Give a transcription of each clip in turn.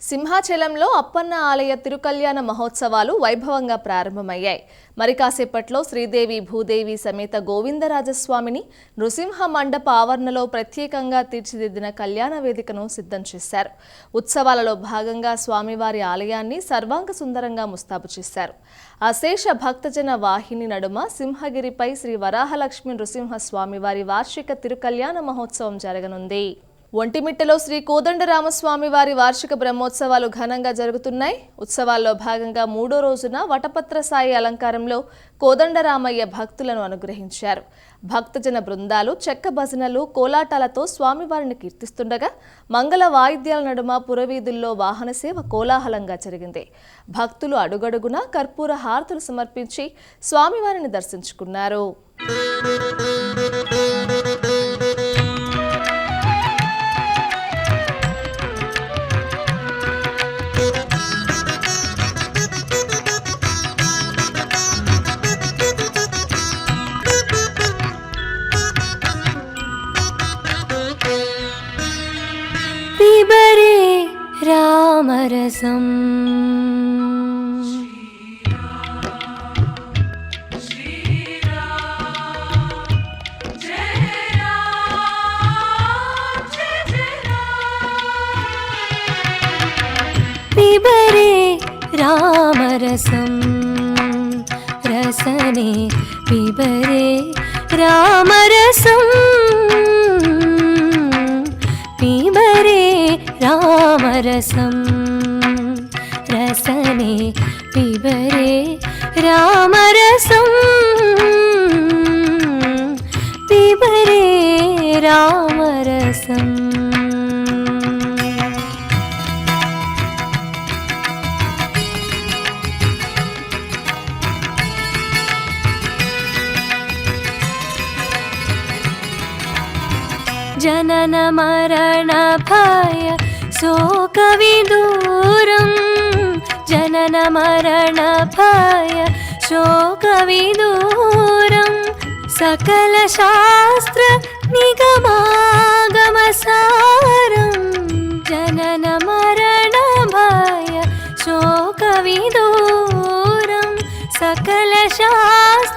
సింహాచలంలో అప్పన్న ఆలయ తిరుకల్యాణ మహోత్సవాలు వైభవంగా ప్రారంభమయ్యాయి. మరి కాసేపట్లో శ్రీదేవి భూదేవి సమేత గోవిందరాజస్వామిని నృసింహ మండప ఆవరణలో ప్రత్యేకంగా తీర్చిదిద్దిన కళ్యాణ వేదికను సిద్ధం చేశారు. ఉత్సవాలలో భాగంగా స్వామివారి ఆలయాన్ని సర్వాంగ సుందరంగా ముస్తాబు చేశారు. అశేష భక్తజన వాహిని నడుమ సింహగిరిపై శ్రీ వరాహలక్ష్మి నృసింహ స్వామివారి వార్షిక తిరుకల్యాణ మహోత్సవం జరగనుంది. ఒంటిమిట్టలో శ్రీ కోదండరామస్వామి వారి వార్షిక బ్రహ్మోత్సవాలు ఘనంగా జరుగుతున్నాయి. ఉత్సవాల్లో భాగంగా మూడో రోజున వటపత్ర సాయి అలంకారంలో కోదండరామయ్య భక్తులను అనుగ్రహించారు. భక్తజన బృందాలు చెక్క భజనలు కోలాటాలతో స్వామివారిని కీర్తిస్తుండగా మంగళ వాయిద్యాల నడుమ పురవీధుల్లో వాహన సేవ కోలాహలంగా జరిగింది. భక్తులు అడుగడుగునా కర్పూర హారతులు సమర్పించి స్వామివారిని దర్శించుకున్నారు. രസം വിവരേ രാമരസം. രസനെ വിവരേ രാമരസം. പീവരേ രാമരസം. रामरसं। पिबरे रामरसम् जनन मरण भय शोकविदूरं जनन मरण भय शोकविदूरं सकलशास्त्र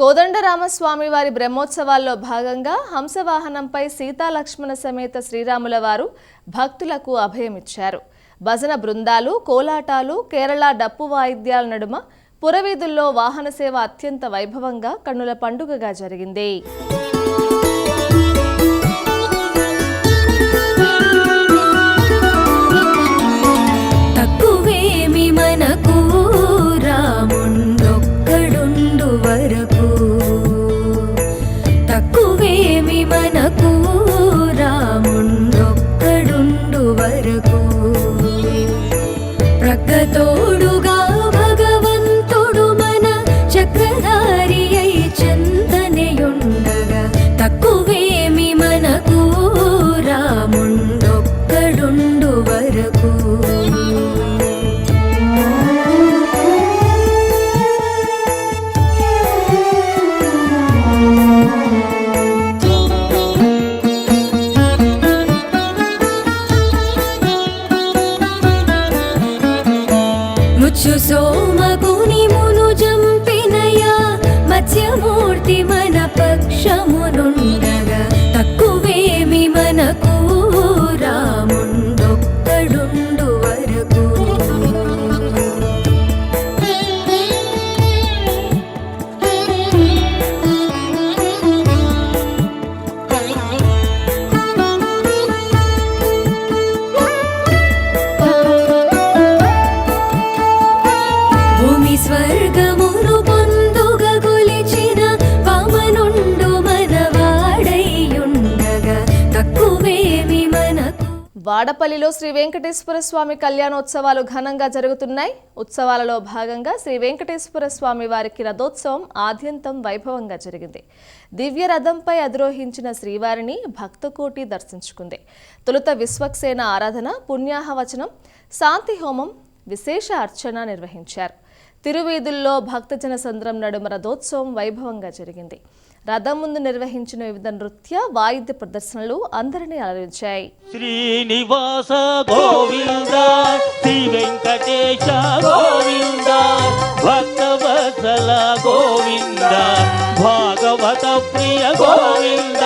కోదండరామస్వామి వారి బ్రహ్మోత్సవాల్లో భాగంగా హంసవాహనంపై సీతాలక్ష్మణ సమేత శ్రీరాముల వారు భక్తులకు అభయమిచ్చారు. భజన బృందాలు కోలాటాలు కేరళ డప్పు వాయిద్యాల నడుమ పురవీధుల్లో వాహన సేవ అత్యంత వైభవంగా కన్నుల పండుగగా జరిగింది. వాడపల్లిలో శ్రీ వెంకటేశ్వర స్వామి కళ్యాణోత్సవాలు ఘనంగా జరుగుతున్నాయి. ఉత్సవాలలో భాగంగా శ్రీ వెంకటేశ్వర స్వామి వారికి రథోత్సవం ఆద్యంతం వైభవంగా జరిగింది. దివ్య రథంపై అధిరోహించిన శ్రీవారిని భక్తకోటి దర్శించుకుంది. తొలుత విశ్వక్సేన ఆరాధన పుణ్యాహవచనం శాంతి హోమం విశేష అర్చన నిర్వహించారు. తిరువీధుల్లో భక్తజన సంద్రం నడుమ రథోత్సవం వైభవంగా జరిగింది. రథం ముందు నిర్వహించిన వివిధ నృత్య వాయిద్య ప్రదర్శనలు అందరినీ అలరించాయి. శ్రీనివాస గోవింద శ్రీ వెంకటేశ గోవింద భక్తవత్సల గోవింద భాగవత ప్రియ గోవింద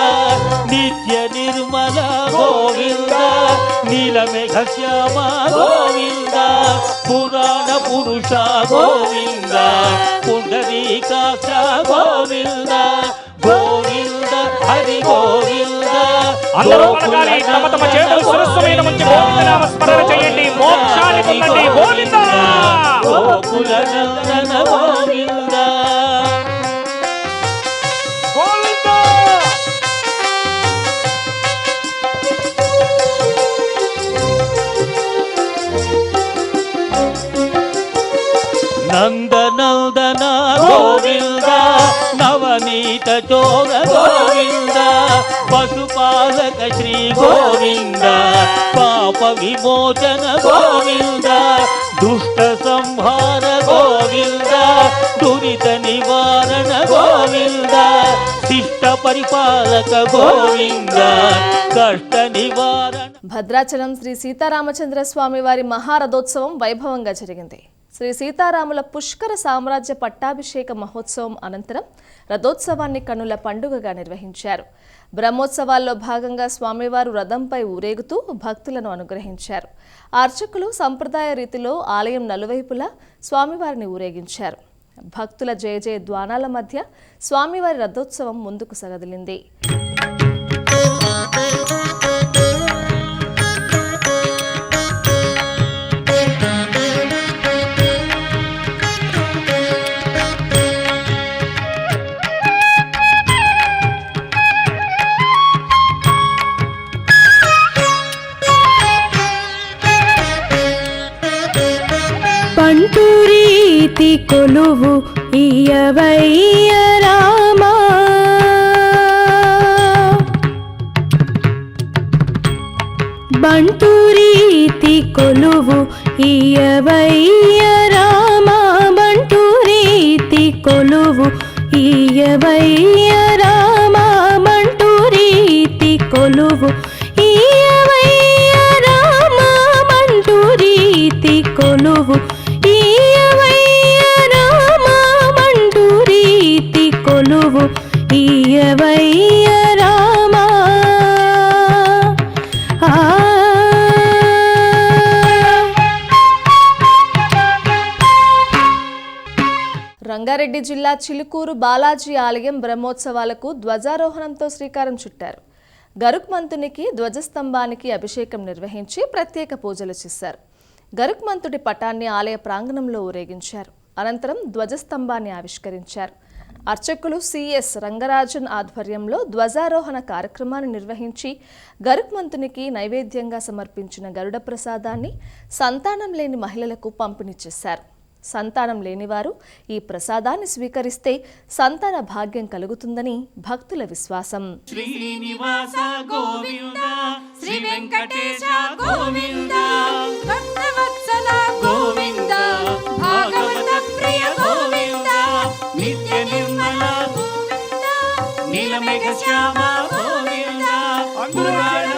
నిత్య నిర్మల గోవింద నీలమేఘ శ్యామ గోవింద. పురాణ పురుష గోవింద పుండరీకాక్ష గోవింద గోవింద హరి గోవింద అందరూ పలకాలి తమ తమ చేతులు ఉంచి గోవిందనామ స్మరణ చేయండి. మోక్షాన్ని పొందండి. గోవింద! గోకుల నందన చోగ గోవింద పశుపాలక శ్రీ గోవింద పాప విమోచన గోవింద దుష్ట సంహార గోవింద దురిత నివారణ గోవింద శిష్ట పరిపాలక గోవింద కష్ట నివారణ భద్రాచలం శ్రీ సీతారామచంద్ర స్వామి వారి మహారథోత్సవం వైభవంగా జరిగింది. శ్రీ సీతారాముల పుష్కర సామ్రాజ్య పట్టాభిషేక మహోత్సవం అనంతరం రథోత్సవాన్ని కన్నుల పండుగగా నిర్వహించారు. బ్రహ్మోత్సవాల్లో భాగంగా స్వామివారు రథంపై ఊరేగుతూ భక్తులను అనుగ్రహించారు. అర్చకులు సంప్రదాయ రీతిలో ఆలయం నలువైపులా స్వామివారిని ఊరేగించారు. భక్తుల జయ జయ ద్వానాల మధ్య స్వామివారి రథోత్సవం ముందుకు సగదిలింది. పంటురీతి కొలువు ఇయవయ్య రామా. బంటురీతి కొలువు ఇయవయ్య రామా. బంటురీతి కొలువు ఇయవయ్య రామా కొలువు రామా. రంగారెడ్డి జిల్లా చిలుకూరు బాలాజీ ఆలయం బ్రహ్మోత్సవాలకు ధ్వజారోహణంతో శ్రీకారం చుట్టారు. గరుక్మంతునికి ధ్వజస్తంభానికి అభిషేకం నిర్వహించి ప్రత్యేక పూజలు చేశారు. గరుక్మంతుడి పటాన్ని ఆలయ ప్రాంగణంలో ఊరేగించారు. అనంతరం ధ్వజస్తంభాన్ని ఆవిష్కరించారు. అర్చకులు సిఎస్ రంగరాజన్ ఆధ్వర్యంలో ధ్వజారోహణ కార్యక్రమాన్ని నిర్వహించి గరుక్మంతునికి నైవేద్యంగా సమర్పించిన గరుడ ప్రసాదాన్ని సంతానం లేని మహిళలకు పంపిణీ చేశారు. సంతానం లేనివారు ఈ ప్రసాదాన్ని స్వీకరిస్తే సంతాన భాగ్యం కలుగుతుందని భక్తుల విశ్వాసం. శ్రీనివాస గోవింద శ్రీ వెంకటేశ గోవింద. నీలమేఘ శ్యామ గోవింద పురాణ పురుష గోవింద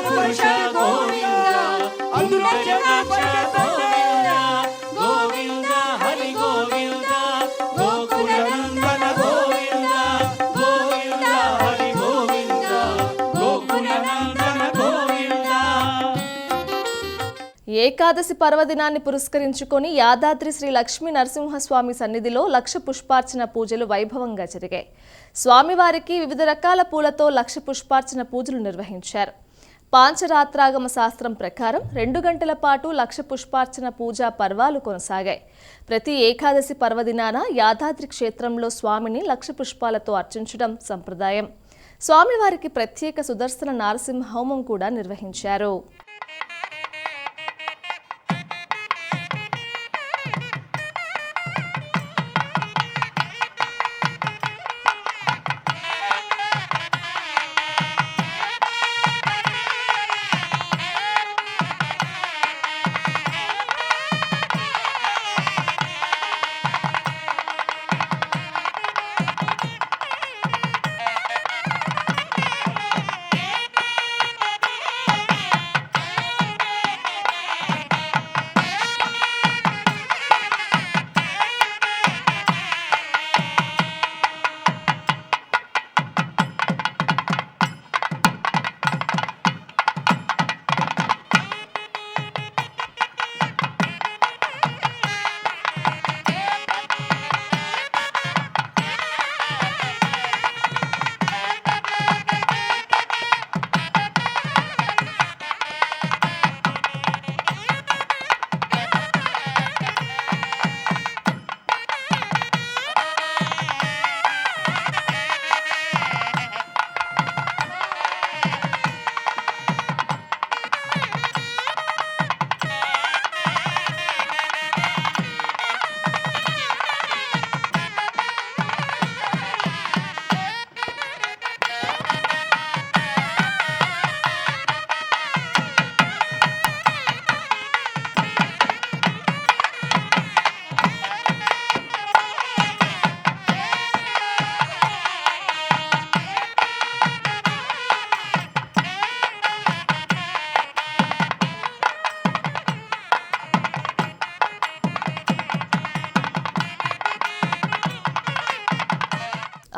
ఏకాదశి పర్వదినాన్ని పురస్కరించుకొని యాదాద్రి శ్రీ లక్ష్మీ నరసింహస్వామి సన్నిధిలో లక్ష పుష్పార్చన పూజలు వైభవంగా జరిగాయి. స్వామివారికి వివిధ రకాల పూలతో లక్ష పుష్పార్చన పూజలు నిర్వహించారు. పాంచరాత్రాగమ శాస్త్రం ప్రకారం రెండు గంటల పాటు లక్ష పుష్పార్చన పూజా పర్వాలు కొనసాగాయి. ప్రతి ఏకాదశి పర్వదినాన యాదాద్రి క్షేత్రంలో స్వామిని లక్ష పుష్పాలతో అర్చించడం సంప్రదాయం. స్వామివారికి ప్రత్యేక సుదర్శన నారసింహ హోమం కూడా నిర్వహించారు.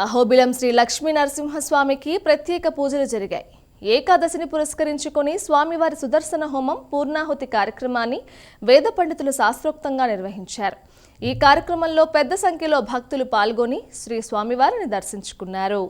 అహోబిలం శ్రీ లక్ష్మీ నరసింహస్వామికి ప్రత్యేక పూజలు జరిగాయి. ఏకాదశిని పురస్కరించుకొని స్వామివారి సుదర్శన హోమం పూర్ణాహుతి కార్యక్రమాన్ని వేద పండితులు శాస్త్రోక్తంగా నిర్వహించారు. ఈ కార్యక్రమంలో పెద్ద సంఖ్యలో భక్తులు పాల్గొని శ్రీ స్వామివారిని దర్శించుకున్నారు.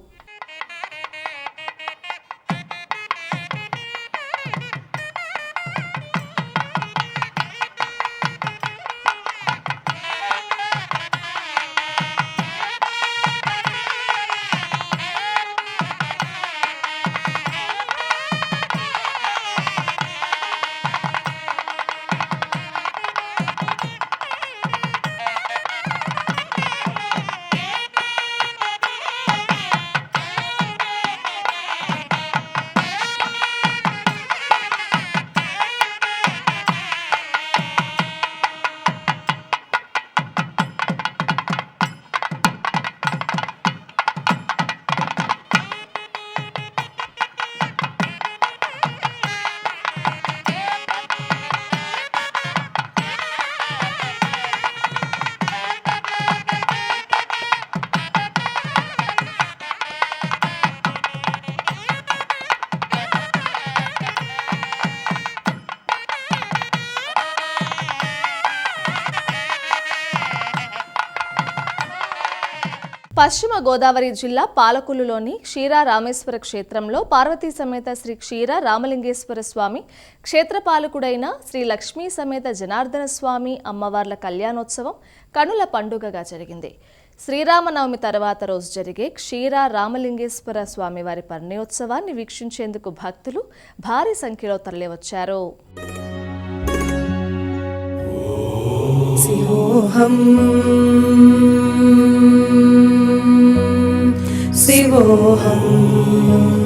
పశ్చిమ గోదావరి జిల్లా పాలకులులోని క్షీరా రామేశ్వర క్షేత్రంలో పార్వతీ సమేత శ్రీ క్షీర రామలింగేశ్వర స్వామి క్షేత్రపాలకుడైన శ్రీ లక్ష్మీ సమేత జనార్దన స్వామి అమ్మవార్ల కళ్యాణోత్సవం కనుల పండుగగా జరిగింది. శ్రీరామనవమి తర్వాత రోజు జరిగే క్షీర రామలింగేశ్వర స్వామివారి పర్ణయోత్సవాన్ని వీక్షించేందుకు భక్తులు భారీ సంఖ్యలో తరలివచ్చారు. Oh.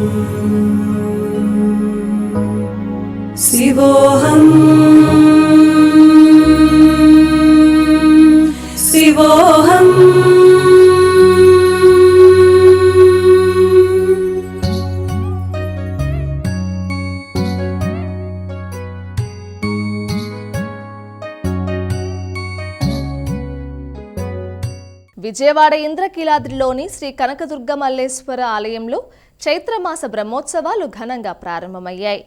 విజయవాడ ఇంద్రకీలాద్రిలోని శ్రీ కనకదుర్గ మల్లేశ్వర ఆలయంలో చైత్రమాస బ్రహ్మోత్సవాలు ఘనంగా ప్రారంభమయ్యాయి.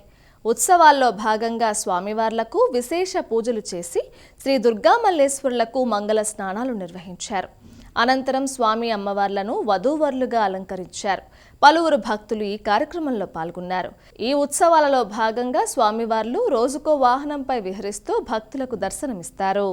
ఉత్సవాల్లో భాగంగా స్వామివార్లకు విశేష పూజలు చేసి శ్రీ దుర్గా మల్లేశ్వరులకు మంగళ స్నానాలు నిర్వహించారు. అనంతరం స్వామి అమ్మవార్లను వధూవరులుగా అలంకరించారు. పలువురు భక్తులు ఈ కార్యక్రమంలో పాల్గొన్నారు. ఈ ఉత్సవాలలో భాగంగా స్వామివార్లు రోజుకో వాహనంపై విహరిస్తూ భక్తులకు దర్శనమిస్తారు.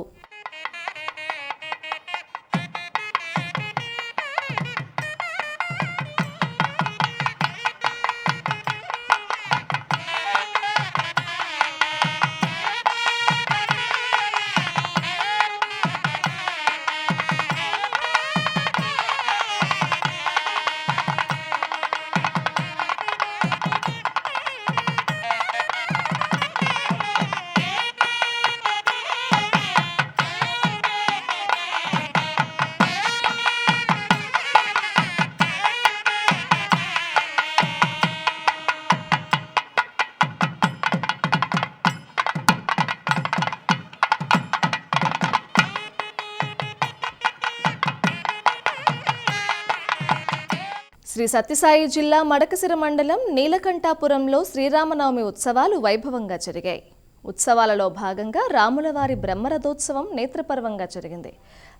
శ్రీ సత్యసాయి జిల్లా మడకసిర మండలం నీలకంఠాపురంలో శ్రీరామనవమి ఉత్సవాలు వైభవంగా జరిగాయి. ఉత్సవాలలో భాగంగా రాములవారి బ్రహ్మరథోత్సవం నేత్రపర్వంగా జరిగింది.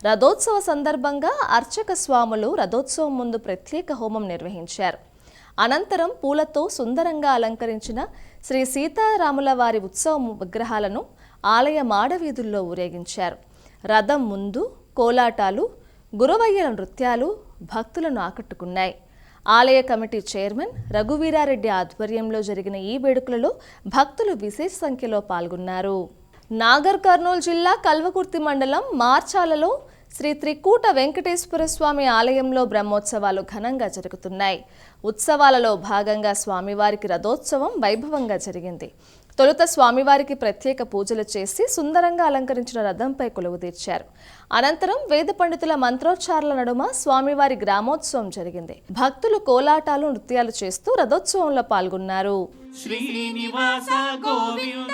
రథోత్సవ సందర్భంగా అర్చక స్వాములు రథోత్సవం ముందు ప్రత్యేక హోమం నిర్వహించారు. అనంతరం పూలతో సుందరంగా అలంకరించిన శ్రీ సీతారాముల వారి ఉత్సవ విగ్రహాలను ఆలయ మాడవీధుల్లో ఊరేగించారు. రథం ముందు కోలాటాలు గురవయ్యల నృత్యాలు భక్తులను ఆకట్టుకున్నాయి. ఆలయ కమిటీ చైర్మన్ రఘువీరారెడ్డి ఆధ్వర్యంలో జరిగిన ఈ వేడుకలలో భక్తులు విశేష సంఖ్యలో పాల్గొన్నారు. నాగర్ కర్నూలు జిల్లా కల్వకుర్తి మండలం మార్చాలలో శ్రీ త్రికూట వెంకటేశ్వర స్వామి ఆలయంలో బ్రహ్మోత్సవాలు ఘనంగా జరుగుతున్నాయి. ఉత్సవాలలో భాగంగా స్వామివారికి రథోత్సవం వైభవంగా జరిగింది. తొలుత స్వామివారికి ప్రత్యేక పూజలు చేసి సుందరంగా అలంకరించిన రథంపై కొలువు తీర్చారు. అనంతరం వేద పండితుల మంత్రోచ్చారాల నడుమ స్వామివారి గ్రామోత్సవం జరిగింది. భక్తులు కోలాటాలు నృత్యాలు చేస్తూ రథోత్సవంలో పాల్గొన్నారు. శ్రీనివాస గోవింద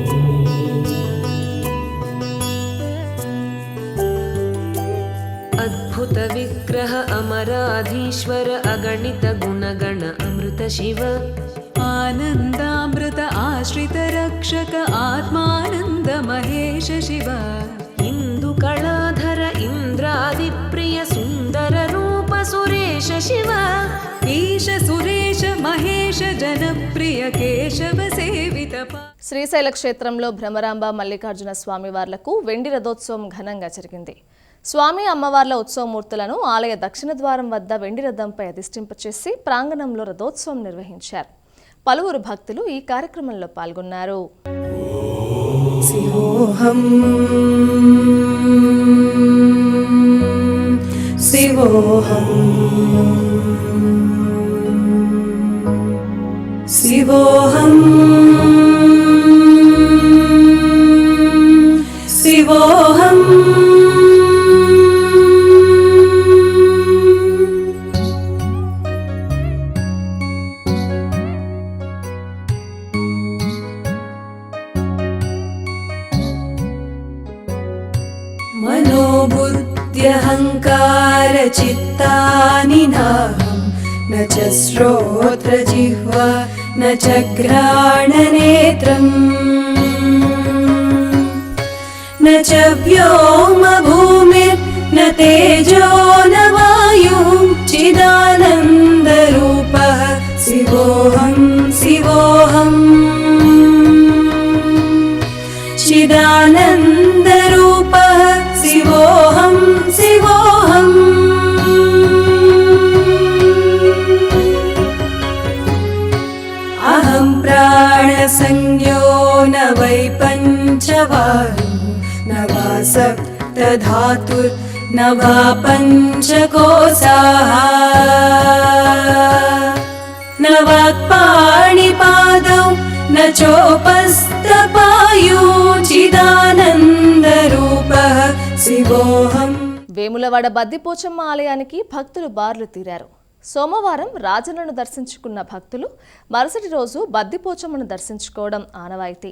अद्भुत विग्रह अमराधीश्वर अगणित गुणगण अमृत शिव आनन्दामृत आश्रित रक्षक आत्मानन्द महेश शिव इन्दुकलाधर इन्द्रादिप्रिय सुन्दर रूप सुरेश शिव ईश सुरेश महेश जनप्रिय केशव सेवित पा- శ్రీశైల క్షేత్రంలో భ్రమరాంబ మల్లికార్జున స్వామివార్లకు వెండి రథోత్సవం ఘనంగా జరిగింది స్వామి అమ్మవార్ల ఉత్సవమూర్తులను ఆలయ దక్షిణ ద్వారం వద్ద వెండి రథంపై అధిష్టింపచేసి ప్రాంగణంలో రథోత్సవం నిర్వహించారు. పలువురు భక్తులు ఈ కార్యక్రమంలో పాల్గొన్నారు. శివోహం. శివోహం. मनोबुद्ध्यहङ्कारचित्तानि नाहं। न च श्रोत्रजिह्वा न च घ्राणनेत्रम्। न च व्योमभूमिर्न तेजो न वायुः। चिदानन्दरूपः शिवोऽहं शिवोऽहम् प्राणसंज्ञो न वै पञ्चवायु न वा सप्तधातुर्न वा पञ्चकोशाः न वाक्पाणिपादौ न चोपस्तपायु चिदानन्दरूपः शिवोऽहम् వేములవాడ బద్దిపోచమ్మ ఆలయానికి భక్తులు బార్లు తీరారు సోమవారం రాజన్నను దర్శించుకున్న భక్తులు మరుసటి రోజు బద్దిపోచమ్మను దర్శించుకోవడం ఆనవాయితీ.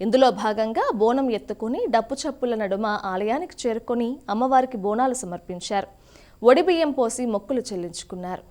ఇందులో భాగంగా బోనం ఎత్తుకుని డప్పు చప్పుల నడుమ ఆలయానికి చేరుకొని అమ్మవారికి బోనాలు సమర్పించారు. ఒడిబియ్యం పోసి మొక్కులు చెల్లించుకున్నారు.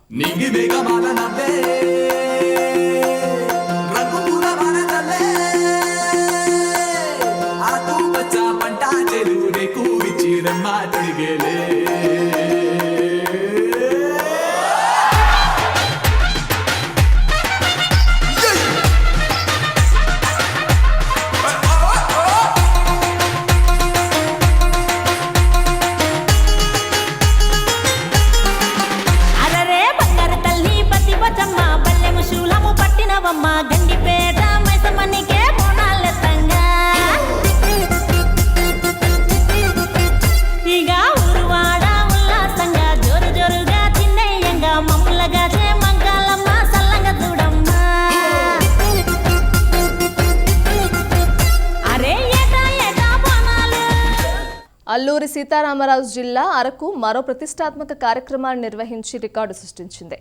అల్లూరి సీతారామరాజు జిల్లా అరకు మరో ప్రతిష్టాత్మక కార్యక్రమాన్ని నిర్వహించి రికార్డు సృష్టించింది.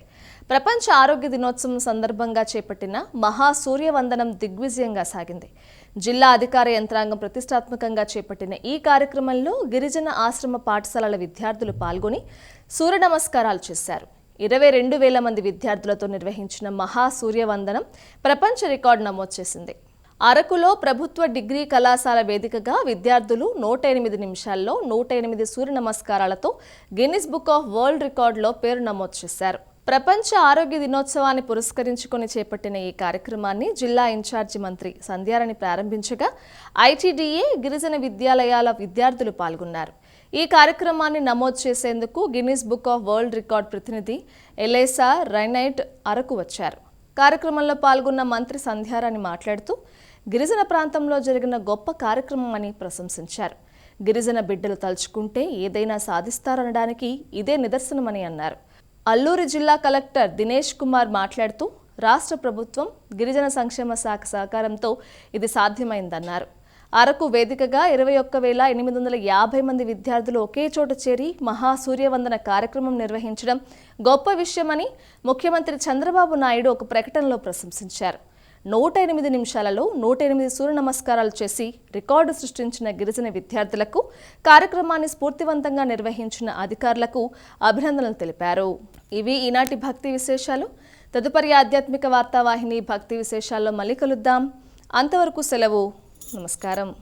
ప్రపంచ ఆరోగ్య దినోత్సవం సందర్భంగా చేపట్టిన మహా సూర్యవందనం దిగ్విజయంగా సాగింది. జిల్లా అధికార యంత్రాంగం ప్రతిష్టాత్మకంగా చేపట్టిన ఈ కార్యక్రమంలో గిరిజన ఆశ్రమ పాఠశాలల విద్యార్థులు పాల్గొని సూర్య నమస్కారాలు చేశారు. ఇరవై రెండు వేల మంది విద్యార్థులతో నిర్వహించిన మహా సూర్యవందనం ప్రపంచ రికార్డు నమోదు చేసింది. అరకులో ప్రభుత్వ డిగ్రీ కళాశాల వేదికగా విద్యార్థులు నూట ఎనిమిది నిమిషాల్లో నూట ఎనిమిది సూర్య నమస్కారాలతో గిన్నిస్ బుక్ ఆఫ్ వరల్డ్ రికార్డులో పేరు నమోదు చేశారు. ప్రపంచ ఆరోగ్య దినోత్సవాన్ని పురస్కరించుకొని చేపట్టిన ఈ కార్యక్రమాన్ని జిల్లా ఇన్ఛార్జి మంత్రి సంధ్యారాణి ప్రారంభించగా ఐటీడీఏ గిరిజన విద్యాలయాల విద్యార్థులు పాల్గొన్నారు. ఈ కార్యక్రమాన్ని నమోదు చేసేందుకు Guinness book of world record ప్రతినిధి ఎలైసా రైనైట్ అరకు వచ్చారు. కార్యక్రమంలో పాల్గొన్న మంత్రి సంధ్యారాణి మాట్లాడుతూ గిరిజన ప్రాంతంలో జరిగిన గొప్ప కార్యక్రమం అని ప్రశంసించారు. గిరిజన బిడ్డలు తలుచుకుంటే ఏదైనా సాధిస్తారనడానికి ఇదే నిదర్శనమని అన్నారు. అల్లూరి జిల్లా కలెక్టర్ దినేష్ కుమార్ మాట్లాడుతూ రాష్ట్ర ప్రభుత్వం గిరిజన సంక్షేమ శాఖ సహకారంతో ఇది సాధ్యమైందన్నారు. అరకు వేదికగా ఇరవై ఒక్క వేల ఎనిమిది వందల యాభై మంది విద్యార్థులు ఒకే చోట చేరి మహా సూర్యవందన కార్యక్రమం నిర్వహించడం గొప్ప విషయమని ముఖ్యమంత్రి చంద్రబాబు నాయుడు ఒక ప్రకటనలో ప్రశంసించారు. నూట ఎనిమిది నిమిషాలలో నూట ఎనిమిది సూర్య నమస్కారాలు చేసి రికార్డు సృష్టించిన గిరిజన విద్యార్థులకు కార్యక్రమాన్ని స్ఫూర్తివంతంగా నిర్వహించిన అధికారులకు అభినందనలు తెలిపారు. ఇవి ఈనాటి భక్తి విశేషాలు. తదుపరి ఆధ్యాత్మిక వార్తావాహిని భక్తి విశేషాల్లో మళ్ళీ కలుద్దాం. అంతవరకు సెలవు. నమస్కారం.